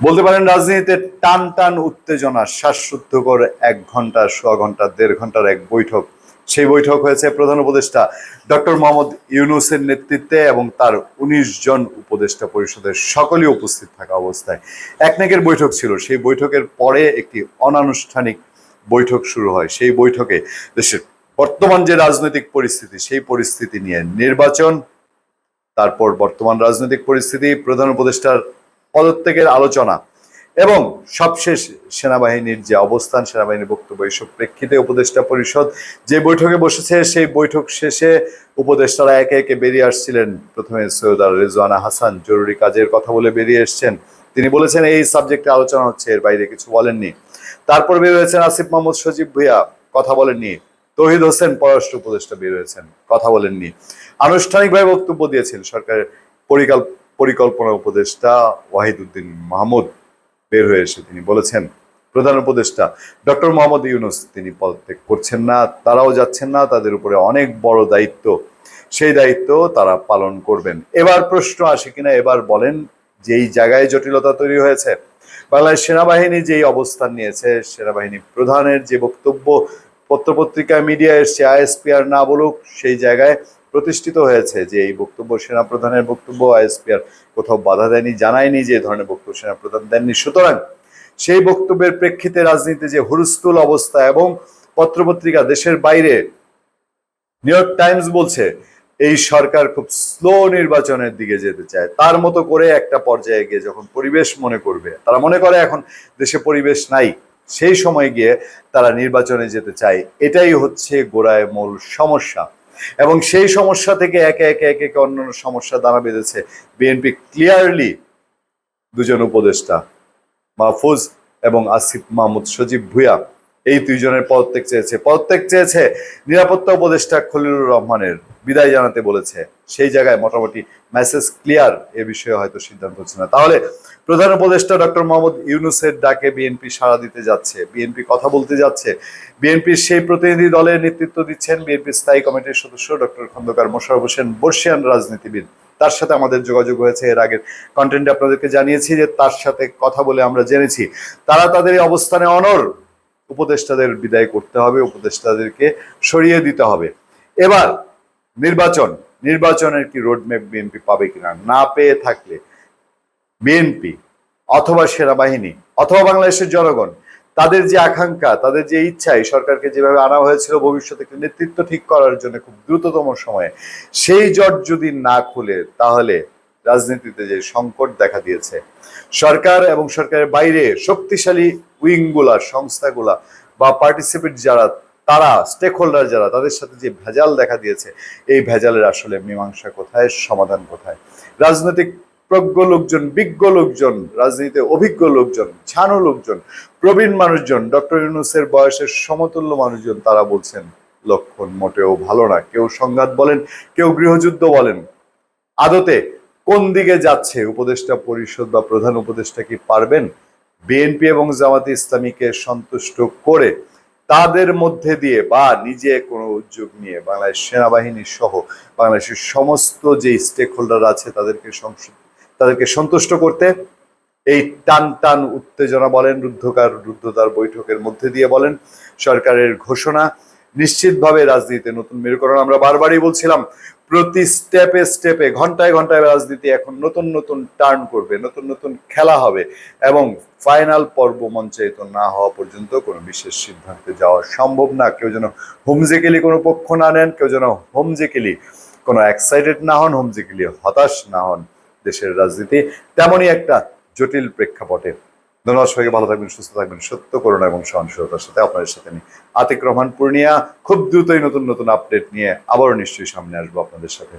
বলতে পারেন রাজনীতিতে টান টান উত্তেজনা, শ্বাসরুদ্ধকর এক ঘণ্টা, সোয়া ঘণ্টা, দেড় ঘণ্টার এক বৈঠক। সেই বৈঠক হয়েছে প্রধান উপদেষ্টা ডক্টর মোহাম্মদ ইউনুসের নেতৃত্বে এবং তার উনিশ জন উপদেষ্টা পরিষদের সকলেই উপস্থিত থাকা অবস্থায়। একনেকের বৈঠক ছিল। সেই বৈঠকের পরে একটি অনানুষ্ঠানিক বৈঠক শুরু হয়। সেই বৈঠকে দেশের বর্তমান যে রাজনৈতিক পরিস্থিতি, সেই পরিস্থিতি নিয়ে নির্বাচন, তারপর বর্তমান রাজনৈতিক পরিস্থিতি, প্রধান উপদেষ্টার পদত্যাগের আলোচনা এবং সবশেষ সেনাবাহিনীর যে অবস্থান সেনাবাহিনীর বক্তব্য এইসব প্রেক্ষিতে উপদেষ্টা পরিষদ যে বৈঠকে বসেছে, সেই বৈঠক শেষে উপদেষ্টারা একে একে বেরিয়ে আসছিলেন। প্রথমে সৈয়দ আর রেজওয়ানা হাসান জরুরি কাজের কথা বলে বেরিয়ে এসছেন। তিনি বলেছেন, এই সাবজেক্টে আলোচনা হচ্ছে, এর বাইরে কিছু বলেননি। তারপর বের হয়েছেন আসিফ মোহাম্মদ সজীব ভুইয়া, কথা বলেননি। তহিদ হোসেন, পররাষ্ট্র উপদেষ্টা, বের হয়েছেন, কথা বলেননি। আনুষ্ঠানিকভাবে বক্তব্য দিয়েছেন সরকারের পরিকল্প পরিকল্পনা উপদেষ্টা ওয়াহিদুদ্দিন মাহমুদ বের হয়ে এসে তিনি বলেছেন, প্রধান উপদেষ্টা ডক্টর মোহাম্মদ ইউনুস তিনি পদত্যাগ করছেন না, তারাও যাচ্ছেন না, তাদের উপরে অনেক বড় দায়িত্ব। সেই দায়িত্ব তারা পালন করবেন। এবার প্রশ্ন আসে কিনা, এবার বলেন যেই জায়গায় জটিলতা তৈরি হয়েছে, বাংলাদেশ সেনাবাহিনী যেই অবস্থান নিয়েছে, সেনাবাহিনী প্রধানের যে বক্তব্য, পত্রপত্রিকা, মিডিয়া এসছে, আইএসপিআর না বলুক, সেই জায়গায় প্রতিষ্ঠিত হয়েছে যে এই বক্তব্য সেনাপ্রধানের বক্তব্য, আইএসপিআর কোথাও বাধা দেয়নি, জানায়নি যে ধরনের বক্তব্য সেনাপ্রধান দেননি। সুতরাং সেই বক্তব্যের প্রেক্ষিতে রাজনীতিতে যে হুলস্থুল অবস্থা এবং পত্রপত্রিকা দেশের বাইরে, নিউ ইয়র্ক টাইমস বলছে, এই সরকার খুব স্লো নির্বাচনের দিকে যেতে চায়। তার মতো করে একটা পর্যায়ে গিয়ে যখন পরিবেশ মনে করবে, তারা মনে করে এখন দেশে পরিবেশ নাই, সেই সময় গিয়ে তারা নির্বাচনে যেতে চায়। এটাই হচ্ছে গোড়ায় মূল সমস্যা। এবং সেই সমস্যা থেকে একে একে একে একে অন্যান্য সমস্যা দাঁড়া বেঁধেছে বিএনপি ক্লিয়ারলি দুজন উপদেষ্টা, মাহফুজ এবং আসিফ মাহমুদ সজীব ভুয়া এই দুইজনের পদত্যাগ চেয়েছে। পদত্যাগ চেয়েছে নিরাপত্তা উপদেষ্টা খলিলুর রহমানের। বিদায় জানাতে বলেছে। সেই জায়গায় মোটামুটি মেসেজ ক্লিয়ার এ বিষয়ে হয়তো সিদ্ধান্ত হচ্ছে না। তাহলে প্রধান উপদেষ্টা ডক্টর মোহাম্মদ ইউনুসের ডাকে বিএনপি সাড়া দিতে যাচ্ছে। বিএনপি কথা বলতে যাচ্ছে। বিএনপির সেই প্রতিনিধি দলের নেতৃত্ব দিচ্ছেন বিএনপির স্থায়ী কমিটির সদস্য ডক্টর খন্দকার মোশারফ হোসেন বর্ষিয়ান রাজনীতিবিদ। তার সাথে আমাদের যোগাযোগ হয়েছে। এর আগের কন্টেন্টে আপনাদেরকে জানিয়েছি যে তার সাথে কথা বলে আমরা জেনেছি। তারা তাদের অবস্থানে অনর উপদেষ্টাদের বিদায় করতে হবে, উপদেষ্টাদেরকে সরিয়ে দিতে হবে। এবার নির্বাচন, নির্বাচনের কি রোডম্যাপ বিএনপি পাবে কিনা না পেয়ে থাকলে বিএনপি অথবা সেনাবাহিনী অথবা বাংলাদেশের জনগণ, তাদের যে আকাঙ্ক্ষা, তাদের যে ইচ্ছা, এই সরকারকে যেভাবে আনা হয়েছিল ভবিষ্যতে নেতৃত্ব ঠিক করার জন্য খুব দ্রুততম সময়ে, সেই জট যদি না খুলে তাহলে রাজনীতিতে যে সংকট দেখা দিয়েছে। সরকার এবং সরকারের বাইরে শক্তিশালী উইংগুলা, সংস্থাগুলা বা পার্টিসিপেট যারা, তারা স্টেক হোল্ডার যারা, তাদের সাথে যে ভেজাল দেখা দিয়েছে, এই ভেজালের আসলে মীমাংসা কোথায়, সমাধান কোথায়? রাজনৈতিক প্রজ্ঞ লোকজন, বিজ্ঞ লোকজন, রাজনীতিতে অভিজ্ঞ লোকজন ছানো লোকজন, প্রবীণ মানুষজন, ডক্টর ইউনুসের বয়সের সমতুল্য মানুষজন, তারা বলছেন, লক্ষণ মোটেও ভালো না। কেউ সংঘাত বলেন, কেউ গৃহযুদ্ধ বলেন। আদতে কোন দিকে যাচ্ছে? উপদেষ্টা পরিষদ বা প্রধান উপদেষ্টা কি পারবেন? বিএনপি এবং জামাতে ইসলামীকে সন্তুষ্ট করে তাদের মধ্যে দিয়ে বা নিজে কোনো উদ্যোগ নিয়ে বাংলাদেশ সেনাবাহিনী সহ বাংলাদেশের সমস্ত যে স্টেক হোল্ডার আছে তাদেরকে তাদেরকে সন্তুষ্ট করতে এই টান টান উত্তেজনা বলেন, রুদ্ধকার রুদ্ধতার বৈঠকের মধ্যে দিয়ে বলেন সরকারের ঘোষণা। নিশ্চিতভাবে রাজনীতিতে নতুন মেরুকরণ আমরা বারবারই বলছিলাম, প্রতি স্টেপে স্টেপে ঘন্টায় ঘন্টায় রাজনীতি এখন নতুন নতুন টার্ন করবে, নতুন নতুন খেলা হবে এবং ফাইনাল পর্ব মঞ্চায়িত না হওয়া পর্যন্ত কোনো বিশেষ সিদ্ধান্তে যাওয়া সম্ভব না। কেউ যেন হোমজেকেলি কোনো পক্ষ না নেন, কেউ যেন হোমজেকেলি কোনো এক্সাইটেড না হন, হোমজেকেলি হতাশ না হন দেশের রাজনীতি, তেমনই একটা জটিল প্রেক্ষাপটে ধন্যবাদ সবাইকে, ভালো থাকবেন, সুস্থ থাকবেন, সত্য করোনা এবং সহনশীলতার সাথে আপনাদের সাথে আমি আতিক রহমান পূর্ণিয়া। খুব দ্রুতই নতুন নতুন আপডেট নিয়ে আবারও নিশ্চয়ই সামনে আসব আপনাদের সাথে।